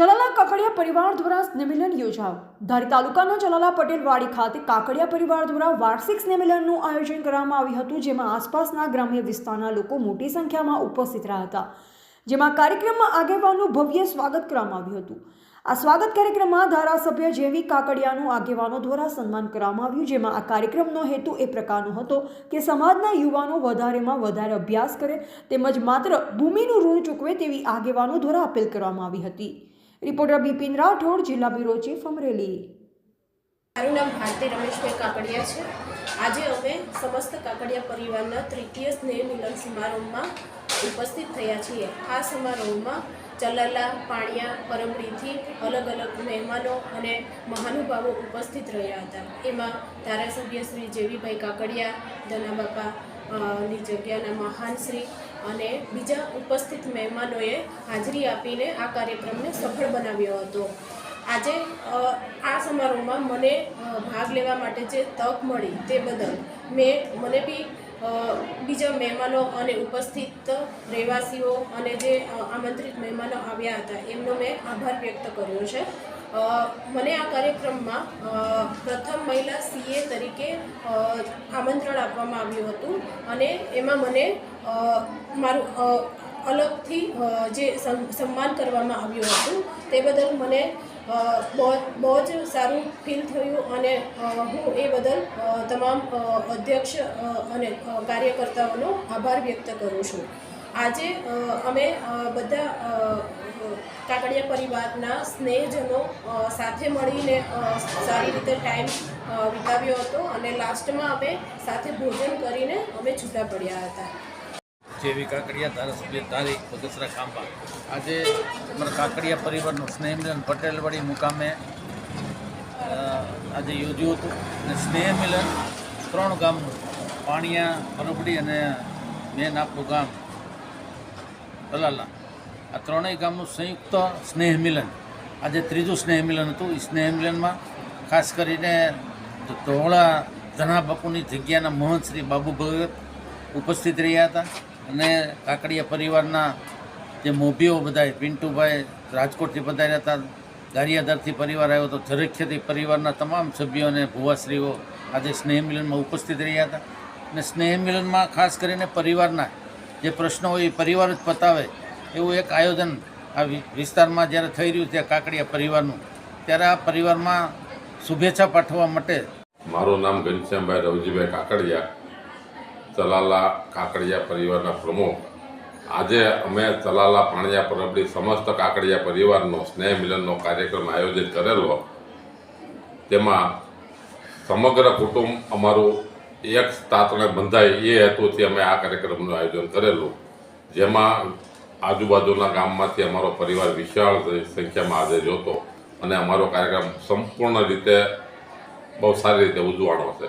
ચલાલા કાકડિયા પરિવાર દ્વારા સ્નેહમિલન યોજાવ ધારી તાલુકાના ચલાલા પટેલવાડી ખાતે કાકડિયા પરિવાર દ્વારા વાર્ષિક સ્નેહમિલનનું આયોજન કરવામાં આવ્યું હતું, જેમાં આસપાસના ગ્રામ્ય વિસ્તારના લોકો મોટી સંખ્યામાં ઉપસ્થિત રહ્યા હતા. જેમાં કાર્યક્રમમાં આગેવાનનું ભવ્ય સ્વાગત કરવામાં આવ્યું હતું. આ સ્વાગત કાર્યક્રમમાં ધારાસભ્ય જેવી કાકડિયાનું આગેવાનો દ્વારા સન્માન કરવામાં આવ્યું, જેમાં આ કાર્યક્રમનો હેતુ એ પ્રકારનો હતો કે સમાજના યુવાનો વધારેમાં વધારે અભ્યાસ કરે, તેમજ માત્ર ભૂમિનું ઋણ ચૂકવે તેવી આગેવાનો દ્વારા અપીલ કરવામાં આવી હતી. રિપોર્ટર બિપિન રાઠોડ, જિલ્લા બ્યુરો ચીફ અમરેલી. મારું નામ ભારતી રમેશભાઈ કાકડિયા છે. આજે અમે સમસ્ત કાકડિયા પરિવારના તૃતીય સ્નેહ મિલન સમારોહમાં ઉપસ્થિત થયા છીએ. આ સમારોહમાં ચલાલા પાણિયા પરમડીથી અલગ અલગ મહેમાનો અને મહાનુભાવો ઉપસ્થિત રહ્યા હતા. એમાં ધારાસભ્ય શ્રી જેવીભાઈ કાકડિયા ધનાબાપાની જગ્યાના મહાન શ્રી અને બીજા ઉપસ્થિત મહેમાનોએ હાજરી આપીને આ કાર્યક્રમને સફળ બનાવ્યો હતો. આજે આ સમારોહમાં મને ભાગ લેવા માટે જે તક મળી તે બદલ મેં, મને બી બીજા મહેમાનો અને ઉપસ્થિત રહેવાસીઓ અને જે આમંત્રિત મહેમાનો આવ્યા હતા, એમનો મેં આભાર વ્યક્ત કર્યો છે. મને આ કાર્યક્રમમાં પ્રથમ મહિલા સીએ તરીકે આમંત્રણ આપવામાં આવ્યું હતું અને એમાં મને મારું અલગથી જે સન્- સન્માન કરવામાં આવ્યું હતું, તે બદલ મને બહુ જ સારું ફીલ થયું અને હું એ બદલ તમામ અધ્યક્ષ અને કાર્યકર્તાઓનો આભાર વ્યક્ત કરું છું. આજે અમે બધા કાકડિયા પરિવારના સ્નેહજનો સાથે મળીને સારી રીતે ટાઈમ વિતાવ્યો હતો અને લાસ્ટમાં અમે સાથે ભોજન કરીને અમે છૂટા પડ્યા હતા. જેવી કાકડિયા ધારાસભ્ય તારીખ બગસરા ખાંભા. આજે અમારા કાકડિયા પરિવારનું સ્નેહ મિલન પટેલવાડી મુકામે આજે યોજ્યું હતું. અને સ્નેહ મિલન ત્રણ ગામનું, પાણિયા પરબડી અને મેન આપણું ગામ. તલાલા આ ત્રણેય ગામનું સંયુક્ત સ્નેહ મિલન આજે ત્રીજું સ્નેહ મિલન હતું. એ સ્નેહ મિલનમાં ખાસ કરીને ધોળા ધના બાપુની જગ્યાના મહંત શ્રી બાબુ ભગત ઉપસ્થિત રહ્યા હતા અને કાકડિયા પરિવારના જે મોભીઓ બધા પિન્ટુભાઈ રાજકોટથી પધાર્યા હતા ગારિયાદરથી પરિવાર આવ્યો હતો, ઝરખિયાથી પરિવારના તમામ સભ્યો અને ભુવાશ્રીઓ આજે સ્નેહ મિલનમાં ઉપસ્થિત રહ્યા હતા. અને સ્નેહ મિલનમાં ખાસ કરીને પરિવારના જે પ્રશ્નો હોય, એ પરિવાર જ પતાવે એવું એક આયોજન આ વિસ્તારમાં જ્યારે થઈ રહ્યું છે કાકડિયા પરિવારનું, ત્યારે આ પરિવારમાં શુભેચ્છા પાઠવવા માટે મારું નામ ઘનશ્યામભાઈ રવજીભાઈ કાકડિયા, ચલાલા કાકડિયા પરિવારના પ્રમુખ. આજે અમે ચલાલા પાણિયા પરબડી સમસ્ત કાકડિયા પરિવારનો સ્નેહ મિલનનો કાર્યક્રમ આયોજિત કરેલો. તેમાં સમગ્ર કુટુંબ અમારું એક તાતણે બંધાય એ હેતુથી અમે આ કાર્યક્રમનું આયોજન કરેલું. જેમાં આજુબાજુના ગામમાંથી અમારો પરિવાર વિશાળ સંખ્યામાં આજે જોતો અને અમારો કાર્યક્રમ સંપૂર્ણ રીતે બહુ સારી રીતે ઉજવાણો છે.